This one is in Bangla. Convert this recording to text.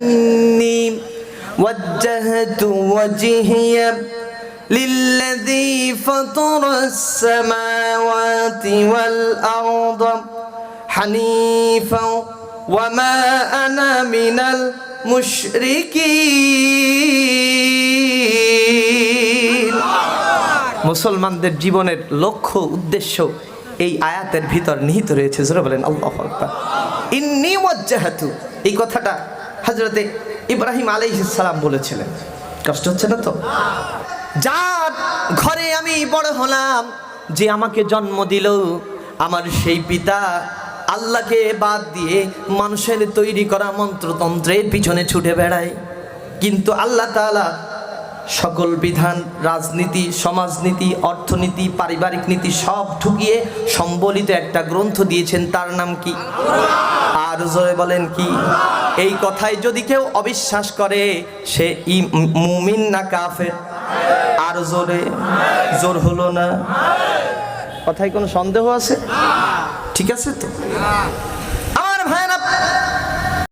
إني وجهت وجهي للذي فطر السماوات والأرض حنيفا وما أنا من المشركين মুসলমানদের জীবনের লক্ষ্য উদ্দেশ্য এই আয়াতের ভিতর নিহিত রয়েছে জোরে বলেন আল্লাহ আকবার ইন্নি ওয়াজ্জাহাতু এই কথাটা হযরতে ইব্রাহিম আলাইহিস সালাম বলেছিলেন। কষ্ট হচ্ছে না তো? যার ঘরে আমি বড় হলাম, যে আমাকে জন্ম দিল, আমার সেই পিতা আল্লাহকে বাদ দিয়ে মানুষের তৈরি করা মন্ত্রতন্ত্রের পিছনে ছুটে বেড়ায়। কিন্তু আল্লাহ তাআলা সকল বিধান, রাজনীতি, সমাজনীতি, অর্থনীতি, পারিবারিক নীতি সব ঢুকিয়ে সম্বলিত একটা গ্রন্থ দিয়েছেন। তার নাম কি? আর জোরে বলেন কি? এই কথায় যদি কেউ অবিশ্বাস করে, সে ই মুমিন না কাফের। আর জোরে, জোর হলো না। কথায় কোনো সন্দেহ আছে? ঠিক আছে তো?